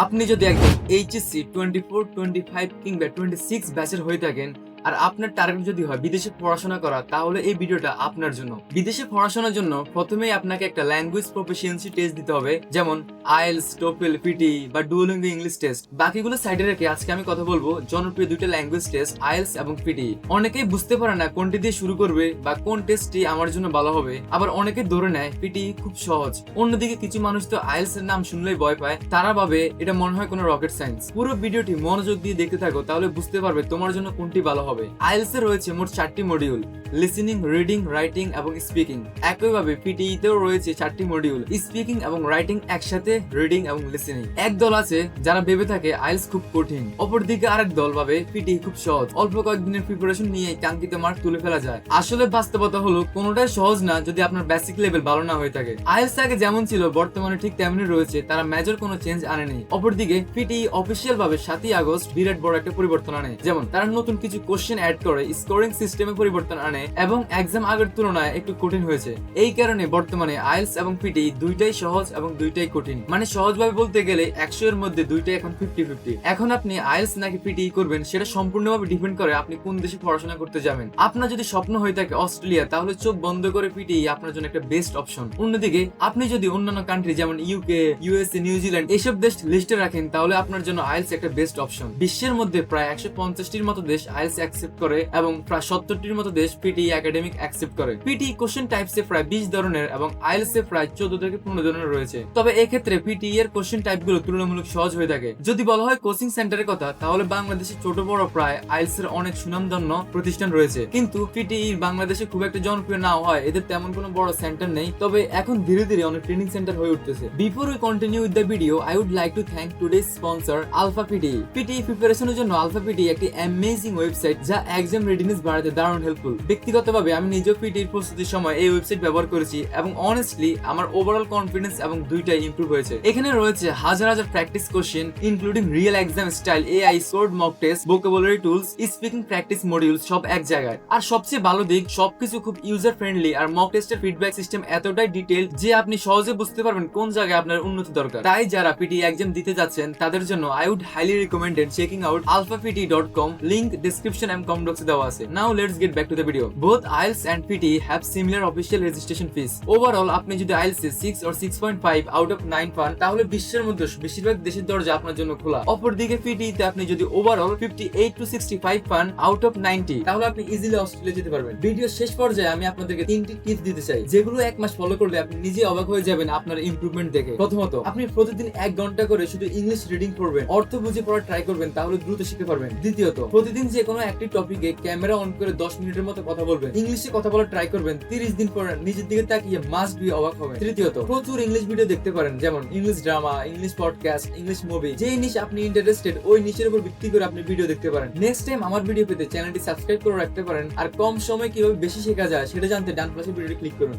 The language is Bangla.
আপনি যদি একজন HSC twenty four twenty five কিংবা টোয়েন্টি সিক্স ব্যাচের হয়ে থাকেন আর আপনার টার্গেট যদি হয় বিদেশে পড়াশোনা করা, তাহলে এই ভিডিওটা আপনার জন্য। বিদেশে পড়াশোনার জন্য প্রথমেই আপনাকে একটা ল্যাঙ্গুয়েজ প্রফিসিয়েন্সি টেস্ট দিতে হবে, যেমন আইএলস টোফেল পিটি বা ডুওলিঙ্গো ইংলিশ টেস্ট বাকিগুলো সাইডে রেখে আজকে আমি কথা বলব জনপ্রিয় দুইটা ল্যাঙ্গুয়েজ টেস্ট আইএলস এবং পিটি অনেকেই বুঝতে পারে না কোনটি দিয়ে শুরু করবে বা কোন টেস্টটি আমার জন্য ভালো হবে, আবার অনেকে ধরে নেয় পিটি খুব সহজ। অন্যদিকে কিছু মানুষ তো আইএলস এর নাম শুনলেই ভয় পায়, তারা ভাবে এটা মনে হয় কোনো রকেট সায়েন্স পুরো ভিডিওটি মনোযোগ দিয়ে দেখতে থাকো, তাহলে বুঝতে পারবে তোমার জন্য কোনটি ভালো হবে। আইএলস এ রয়েছে মোট চারটি মডিউল লিসেনিং রিডিং রাইটিং এবং স্পিকিং একইভাবে পিটিই তেও রয়েছে চারটি মডিউল স্পিকিং এবং রাইটিং একসাথে রিডিং এবং লিসেনিং এক দল আছে যারা ভেবে থাকে আইএলস খুব কঠিন। অপরদিকে আরেক দল ভাবে পিটি খুব সহজ। অল্প কয়েকদিনের প্রিপারেশন নিয়ে কাঙ্ক্ষিত মার্ক তুলে ফেলা যায়। আসলে বাস্তবতা হলো কোনোটাই সহজ না যদি আপনার বেসিক লেভেল ভালো না হয়ে থাকে। আইএলস আগে যেমন ছিল, বর্তমানে ঠিক তেমনি রয়েছে। তারা মেজর কোনো চেঞ্জ আনেনি অপরদিকে পিটি অফিসিয়াল ভাবে সাতই আগস্ট বিরাট বড় একটা পরিবর্তন আনে। যেমন, তারা নতুন কিছু কোশ্চেন অ্যাড করে স্কোরিং সিস্টেমে পরিবর্তন আনে এবং এক্সাম আগের তুলনায় একটু কঠিন হয়েছে। এই কারণে বর্তমানে আইএলস এবং পিটি দুইটাই সহজ এবং দুইটাই কঠিন। মানে সহজভাবে বলতে গেলে একশো এর মধ্যে দুইটাই এখন ফিফটি ফিফটি এখন আপনি আইএলস নাকি পিটি করবেন সেটা সম্পূর্ণভাবে ডিপেন্ড করে আপনি কোন দেশে পড়াশোনা করতে যাবেন। আপনার যদি স্বপ্ন হয়ে থাকে অস্ট্রেলিয়া, তাহলে চোখ বন্ধ করে পিটি আপনার জন্য একটা বেস্ট অপশন অন্যদিকে আপনি যদি অন্যান্য কান্ট্রি যেমন ইউকে ইউএসএ নিউজিল্যান্ড এসব দেশ লিস্টে রাখেন, তাহলে আপনার জন্য আইলস একটা বেস্ট অপশন বিশ্বের মধ্যে প্রায় একশো পঞ্চাশটির মতো দেশ আইএলস অ্যাকসেপ্ট করে এবং প্রায় সত্তরটির মতো দেশ পিটি একাডেমিক অ্যাকসেপ্ট করে। পিটি কোশ্চেন টাইপস প্রায় বিশ ধরনের এবং আইএলস প্রায় চোদ্দ থেকে পনেরো ধরনের রয়েছে। তবে এক্ষেত্রে পিটি এর কোশ্চেন টাইপগুলো তুলনামূলক সহজ হয়ে থাকে। যদি বলা হয় কোচিং সেন্টারের কথা, তাহলে বাংলাদেশে ছোট বড় প্রায় আইএলস এর অনেক সুনামধন্য প্রতিষ্ঠান রয়েছে। কিন্তু পিটি বাংলাদেশে খুব একটা জনপ্রিয় না হয় এদের তেমন কোনো বড় সেন্টার নেই। তবে এখন ধীরে ধীরে অনেক ট্রেনিং সেন্টার হয়ে উঠতেছে। Before we continue with the video I would like to thank today sponsor Alpha PTE PTE প্রিপারেশনের জন্য আলফা পিটি একটি অ্যামেজিং ওয়েবসাইট যা এক্সাম রেডিনেস বাড়াতে দারুণ হেল্পফুল ব্যক্তিগতভাবে আমি নিজেও পিটির প্রস্তুতির সময় এই ওয়েবসাইট ব্যবহার করেছি এবং অনেস্টলি আমার ওভারঅল কনফিডেন্স এবং দুইটাই ইমপ্রুভ হয়েছে। এখানে রয়েছে হাজার হাজার practice question including real exam style AI scored mock test vocabulary tools speaking practice module সব এক জায়গায়। আর সবচেয়ে ভালো দিক, সবকিছু খুব ইউজার ফ্রেন্ডলি আর মক টেস্টের ফিডব্যাক সিস্টেম এতটাই ডিটেল যে আপনি সহজে বুঝতে পারবেন কোন জায়গায় আপনার উন্নতি দরকার। তাই যারা পিটি এক্সাম দিতে যাচ্ছেন, তাদের জন্য I would highly recommended checking out alphapiti.com link description and comment বক্সে দেওয়া আছে। Now let's get back to the video both IELTS and PTE have similar official registration fees overall আপনি যদি আইএলস এ 6 অর 6.5 আউট অফ 9 পান, তাহলে বিশ্বের মধ্যে বেশিরভাগ দেশের দরজা আপনার জন্য খোলা। অপরদিকে পিটি তে আপনি যদি ওভারঅল 58 টু 65 পান আউট অফ 90 তাহলে আপনি ইজিলি অস্ট্রেলিয়া যেতে পারবেন। ভিডিও শেষ পর্যায়ে আমি আপনাদেরকে তিনটি টিপস দিতে চাই। যেগুলো এক মাস ফলো করলে আপনি নিজে অবাক হয়ে যাবেন আপনার ইমপ্রুভমেন্ট দেখে। প্রথমত, আপনি প্রতিদিন এক ঘণ্টা করে শুধু ইংলিশ রিডিং করবেন অর্থ বুঝে পড়া ট্রাই করবেন, তাহলে দ্রুত শিখতে পারবেন। দ্বিতীয়ত, প্রতিদিন যে কোনো একটি টপিকে ক্যামেরা অন করে 10 মিনিটের মতো কথা বলবেন। ইংলিশে কথা বলা ট্রাই করবেন। 30 দিন পর নিজের দিকে তাকিয়ে মাস্ট বি অবাক হবেন। তৃতীয়ত, প্রচুর ইংলিশ ভিডিও দেখতে পারেন, যেমন English drama English podcast English movie যে নিশ আপনি ইন্টারেস্টেড ওই নিশের উপর ভিত্তি করে আপনি ভিডিও দেখতে পারেন। নেক্সট টাইম আমার ভিডিও পেতে চ্যানেলটি সাবস্ক্রাইব করে রাখতে পারেন, আর কম সময় কীভাবে বেশি শেখা যায় সেটা জানতে ডান পাশে ভিডিওটি ক্লিক করুন।